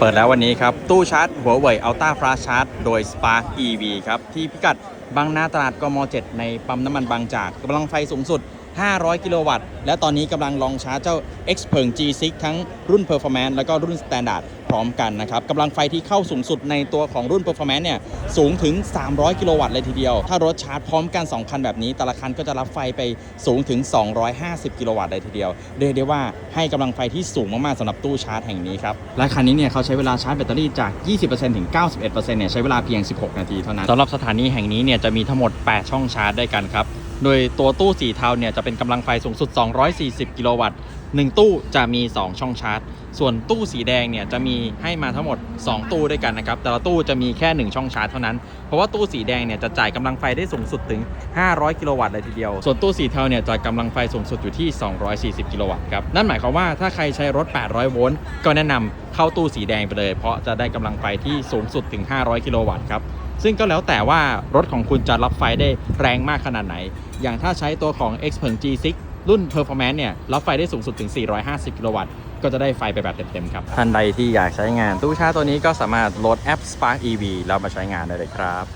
เปิดแล้ววันนี้ครับ ตู้ชาร์จหัวเว่ยอัลต้าฟลาชาร์จโดย Spark EV ครับ ที่พิกัดบางนาตลาดกม 7 ในปั๊มน้ำมันบางจากกำลังไฟสูงสุด 500 กิโลวัตต์ และตอนนี้กำลังลองชาร์จเจ้า X เพิง G6 ทั้งรุ่น Performance แล้วก็รุ่น Standard พร้อมกันนะครับกำลังไฟที่เข้าสูงสุดในตัวของรุ่น Performance เนี่ยสูงถึง 300 กิโลวัตต์เลยทีเดียว ถ้ารถชาร์จพร้อมกัน 2 คันแบบนี้ แต่ละคันก็จะรับไฟไปสูงถึง 250 กิโลวัตต์เลยทีเดียว เรียกได้ว่าให้กำลังไฟที่สูงมากๆสำหรับตู้ชาร์จแห่งนี้ครับ และคันนี้เนี่ยเขาใช้เวลาชาร์จแบตเตอรี่จาก 20%ถึง 91%เนี่ยใช้เวลาเพียง 16 นาทีเท่านั้นสำหรับสถานีแห่งนี้เนี่ยจะมีทั้งหมด 8 ช่องชาร์จด้วยกันครับ โดยตัวตู้สีเทาเนี่ยจะเป็นกำลังไฟสูงสุด 240 กิโลวัตต์ 1 ตู้จะมี 2 ช่องชาร์จ ส่วนตู้สีแดงเนี่ยจะมีให้มาทั้งหมด 2 ตู้ด้วยกันนะครับ แต่ละตู้จะมีแค่ 1 ช่องชาร์จเท่านั้น เพราะว่าตู้สีแดงเนี่ยจะจ่ายกำลังไฟได้สูงสุดถึง 500 กิโลวัตต์เลยทีเดียว ส่วนตู้สีเทาเนี่ยจ่ายกำลังไฟสูงสุดอยู่ที่ 240 กิโลวัตต์ครับ นั่นหมายความว่าถ้าใครใช้รถ 800 โวลต์ก็แนะนำเข้าตู้สีแดงไปเลย เพราะจะได้กำลังไฟที่สูงสุดถึง 500 กิโลวัตต์ครับ ซึ่งก็แล้วแต่ว่ารถของคุณจะรับไฟได้แรงมากขนาดไหน อย่างถ้าใช้ตัวของ xpeng G6 รุ่น Performance เนี่ยรับไฟได้สูงสุดถึง 450 กิโลวัตต์ ก็จะได้ไฟไปแบบเต็มๆครับ ท่านใดที่อยากใช้งานตู้ชาร์จตัวนี้ก็สามารถโหลดแอป Spark EV แล้วมาใช้งานได้เลยครับ